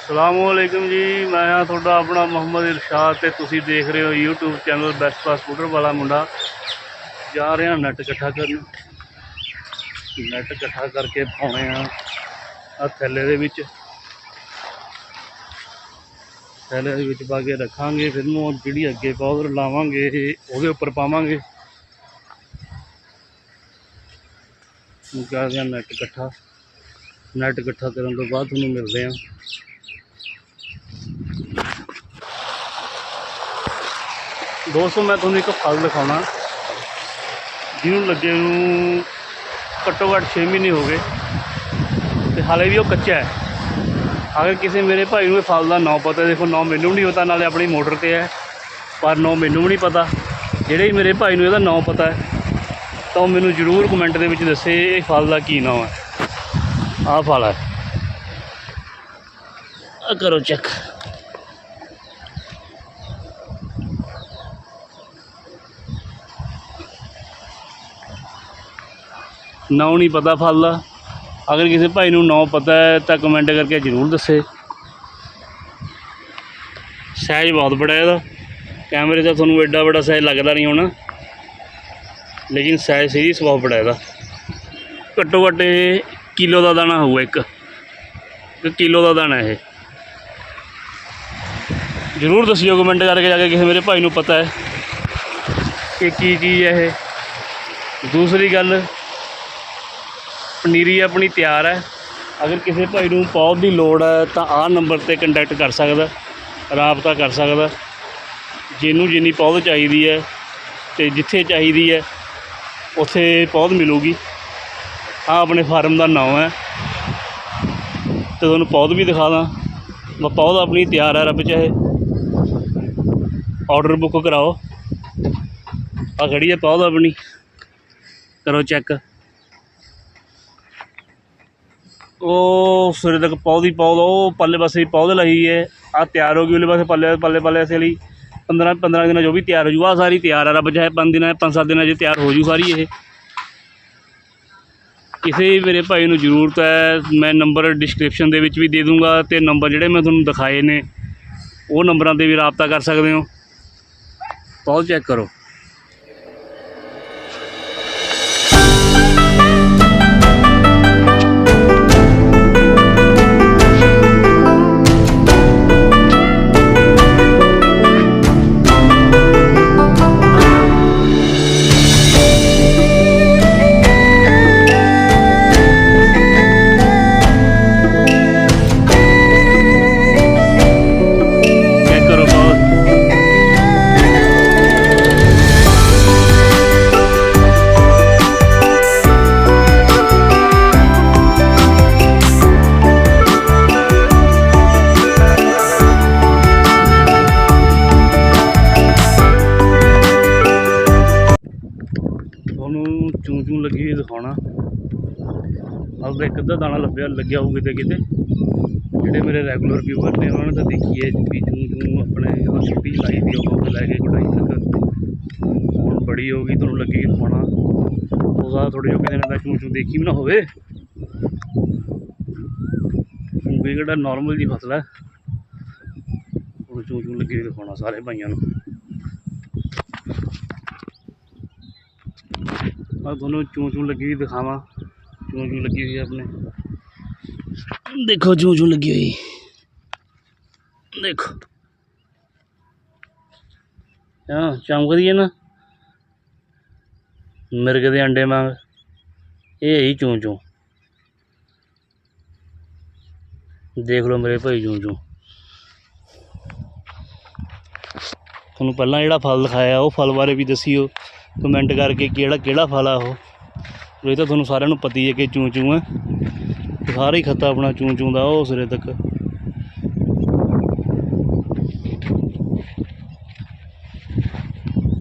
ਅਸਲਾਮੁਅਲੈਕਮ ਜੀ, ਮੈਂ ਹਾਂ ਤੁਹਾਡਾ ਆਪਣਾ ਮੁਹੰਮਦ ਇਰਸ਼ਾਦ ਤੇ ਤੁਸੀਂ ਦੇਖ ਰਹੇ ਹੋ YouTube channel best pass scooter ਵਾਲਾ ਮੁੰਡਾ। ਜਾ ਰਿਹਾ ਨੈਟ ਇਕੱਠਾ ਕਰਨ। ਨੈਟ ਇਕੱਠਾ ਕਰਕੇ ਪਾਉਣੇ ਆ ਆ ਥੈਲੇ ਦੇ ਵਿੱਚ। ਥੈਲੇ ਦੇ ਵਿੱਚ ਪਾ ਕੇ ਰੱਖਾਂਗੇ, ਫਿਰ ਨੂੰ ਜਿਹੜੀ ਅੱਗੇ ਪਾਊਡਰ ਲਾਵਾਂਗੇ, ਉਹਦੇ ਉੱਪਰ ਪਾਵਾਂਗੇ। ਹੁਣ ਕਰਦੇ ਹਾਂ ਨੈਟ ਇਕੱਠਾ। ਨੈਟ ਇਕੱਠਾ ਕਰਨ ਤੋਂ ਬਾਅਦ ਤੁਹਾਨੂੰ ਮਿਲਦੇ ਹਾਂ। ਦੋਸਤੋ, ਮੈਂ ਤੁਹਾਨੂੰ ਇੱਕ ਫਲ ਦਿਖਾਉਣਾ। ਜਿਹਨੂੰ ਲੱਗੇ ਨੂੰ ਘੱਟੋ ਘੱਟ 6 ਮਹੀਨੇ ਹੋ ਗਏ। ਤੇ ਹਾਲੇ ਵੀ ਉਹ ਕੱਚਾ ਹੈ। ਅਗਰ ਕਿਸੇ ਮੇਰੇ ਭਾਈ ਨੂੰ ਇਹ ਫਲ ਦਾ ਨਾਂ ਪਤਾ, ਦੇਖੋ, ਨਾਂ ਮੈਨੂੰ ਵੀ ਨਹੀਂ ਪਤਾ, ਨਾਲੇ ਆਪਣੀ ਮੋਟਰ ਤੇ ਹੈ, ਪਰ ਨਾਂ ਮੈਨੂੰ ਵੀ ਨਹੀਂ ਪਤਾ। ਜਿਹੜੇ ਵੀ ਮੇਰੇ ਭਾਈ ਨੂੰ ਇਹਦਾ ਨਾਂ ਪਤਾ ਹੈ, ਤਾਂ ਉਹ ਮੈਨੂੰ ਜ਼ਰੂਰ ਕਮੈਂਟ ਦੇ ਵਿੱਚ ਦੱਸੇ ਇਹ ਫਲ ਦਾ ਕੀ ਨਾਮ ਹੈ। ਆਹ ਫਲ ਹੈ। ਕਰੋ ਚੈੱਕ ਨਾਂ ਨਹੀਂ ਪਤਾ ਫਲ ਦਾ। ਅਗਰ ਕਿਸੇ ਭਾਈ ਨੂੰ ਨਾਂ ਪਤਾ ਹੈ ਤਾਂ ਕਮੈਂਟ ਕਰਕੇ ਜ਼ਰੂਰ ਦੱਸੇ। ਸਾਈਜ਼ ਬਹੁਤ ਬੜਾ ਹੈ ਇਹਦਾ। ਕੈਮਰੇ 'ਤੇ ਤੁਹਾਨੂੰ ਐਡਾ ਵੱਡਾ ਸਾਈਜ਼ ਲੱਗਦਾ ਨਹੀਂ ਹੋਣਾ। ਲੇਕਿਨ ਸਾਈਜ਼ ਸੀਰੀਅਸ ਬਹੁਤ ਬੜਾ ਇਹਦਾ। ਘੱਟੋ ਘੱਟ ਇਹ ਕਿਲੋ ਦਾ ਦਾਣਾ ਹੋਊਗਾ ਇੱਕ। ਕਿਲੋ ਦਾ ਦਾਣਾ ਇਹ। ਜ਼ਰੂਰ ਦੱਸਿਓ ਕਮੈਂਟ ਕਰਕੇ ਜਾ ਕੇ ਕਿਸੇ ਮੇਰੇ ਭਾਈ ਨੂੰ ਪਤਾ ਹੈ। ਕਿ ਕੀ ਚੀਜ਼ ਹੈ ਇਹ? ਦੂਸਰੀ ਗੱਲ ਪਨੀਰੀ ਆਪਣੀ ਤਿਆਰ ਹੈ। ਅਗਰ ਕਿਸੇ ਭਾਈ ਨੂੰ ਪੌਦ ਦੀ ਲੋੜ ਹੈ, ਤਾਂ ਆਹ ਨੰਬਰ ਤੇ ਕੰਟੈਕਟ ਕਰ ਸਕਦਾ ਰਾਬਤਾ ਕਰ ਸਕਦਾ ਜਿਹਨੂੰ ਜਿੰਨੀ ਪੌਦ ਚਾਹੀਦੀ ਹੈ ਤੇ ਜਿੱਥੇ ਚਾਹੀਦੀ ਹੈ, ਉੱਥੇ ਪੌਦ ਮਿਲੂਗੀ। ਆ ਆਪਣੇ ਫਾਰਮ ਦਾ ਨਾਮ ਹੈ। ਤੇ ਤੁਹਾਨੂੰ ਪੌਦ ਵੀ ਦਿਖਾ ਦਾਂ। ਮੈਂ ਪੌਦ ਆਪਣੀ ਤਿਆਰ ਹੈ ਰੱਬ ਚਾਹੇ। ਆਰਡਰ ਬੁੱਕ ਕਰਾਓ। ਆ ਖੜੀ ਹੈ ਪੌਦ ਆਪਣੀ। ਕਰੋ ਚੈੱਕ ਉਹ ਸਿਰੇ ਤੱਕ ਪੌਦ ਪੌਦ ਉਹ ਪੱਲੇ ਪਾਸੇ ਹੀ ਪੌਦ ਲਈ ਹੈ। ਆ ਤਿਆਰ ਹੋ ਗਈ ਉਹਲੇ ਪਾਸੇ ਪੱਲੇ ਪੱਲੇ ਪੱਲੇ ਐਸੇ ਲਈ। 15 15 ਦਿਨਾਂ ਜੋ ਵੀ ਤਿਆਰ ਹੋ ਜੂ ਆ ਸਾਰੀ ਤਿਆਰ ਆ, ਰੱਬ ਚਾਹੇ 5 ਦਿਨਾਂ 5-7 ਦਿਨਾਂ 'ਚ ਤਿਆਰ ਹੋ ਜੂ ਸਾਰੀ ਇਹ। ਕਿਸੇ ਵੀ ਮੇਰੇ ਭਾਈ ਨੂੰ ਜ਼ਰੂਰਤ ਹੈ, ਮੈਂ ਨੰਬਰ ਡਿਸਕ੍ਰਿਪਸ਼ਨ ਦੇ ਵਿੱਚ ਵੀ ਦੇ ਦੂੰਗਾ ਤੇ ਨੰਬਰ ਜਿਹੜੇ ਮੈਂ ਤੁਹਾਨੂੰ ਦਿਖਾਏ ਨੇ, ਉਹ ਨੰਬਰਾਂ ਤੇ ਵੀ ਰਾਬਤਾ ਕਰ ਸਕਦੇ ਹੋ। ਪੌਦ ਚੈੱਕ ਕਰੋ। ਚੂੰ ਲੱਗੀ ਹੋਈ ਦਿਖਾਉਣਾ। ਆਪਦਾ ਇੱਕ ਅੱਧਾ ਦਾਣਾ ਲੱਭਿਆ, ਲੱਗਿਆ ਹੋਊ ਕਿਤੇ ਕਿਤੇ। ਜਿਹੜੇ ਮੇਰੇ ਰੈਗੂਲਰ ਵਿਊਅਰ ਨੇ, ਉਹਨਾਂ ਨੇ ਤਾਂ ਦੇਖੀ ਹੈ ਵੀ ਚੂੰ ਚੂੰ ਆਪਣੇ ਉਹ ਛੁੱਟੀ ਲਾਈ ਦੀ ਉਹ ਲੈ ਕੇ ਕਢਾਈ ਤੱਕ। ਹੁਣ ਬੜੀ ਹੋ ਗਈ, ਤੁਹਾਨੂੰ ਲੱਗੀ ਦਿਖਾਉਣਾ। ਉਹਦਾ ਥੋੜੇ ਜਿਹੇ ਦਿਨਾਂ ਦਾ ਚੂੰ ਚੂੰ ਦੇਖੀ ਵੀ ਨਾ ਹੋਵੇ। ਵੀ ਕਿਹੜਾ ਨਾਰਮਲ ਜੀ ਫਸਲ ਹੈ। ਉਹ ਚੂੰ ਚੂੰ ਲੱਗੀ ਹੋਈ ਦਿਖਾਉਣਾ ਸਾਰੇ ਭਾਈਆਂ ਨੂੰ। ਆ ਤੁਹਾਨੂੰ ਚੂੰ ਚੂੰ ਲੱਗੀ ਹੋਈ ਦਿਖਾਵਾਂ। ਚੂੰ ਚੂੰ ਲੱਗੀ ਹੋਈ ਆਪਣੇ। ਦੇਖੋ ਚੂੰ ਚੂੰ ਲੱਗੀ ਹੋਈ। ਦੇਖੋ। ਹਾਂ, ਚਮਕਦੀ ਹੈ ਨਾ? ਮਿਰਗ ਦੇ ਅੰਡੇ ਵਾਂਗ। ਇਹ ਹੈ ਚੂੰ ਚੂੰ। ਦੇਖ ਲਓ ਮੇਰੇ ਭਾਈ ਚੂੰ ਚੂੰ। ਤੁਹਾਨੂੰ ਪਹਿਲਾਂ ਜਿਹੜਾ ਫਲ ਦਿਖਾਇਆ, ਉਹ ਫਲ ਬਾਰੇ ਵੀ ਦੱਸਿਓ। ਕਮੈਂਟ ਕਰਕੇ ਕਿਹੜਾ ਕਿਹੜਾ ਫਲ ਆ ਉਹ। ਇਹ ਤਾਂ ਤੁਹਾਨੂੰ ਸਾਰਿਆਂ ਨੂੰ ਪਤਾ ਹੀ ਹੈ ਕਿ ਚੂੰ ਚੂੰ ਹੈ। ਸਾਰੇ ਹੀ ਖੱਤਾ ਆਪਣਾ ਚੂੰ ਚੂੰ ਦਾ ਉਹ ਸਿਰੇ ਤੱਕ।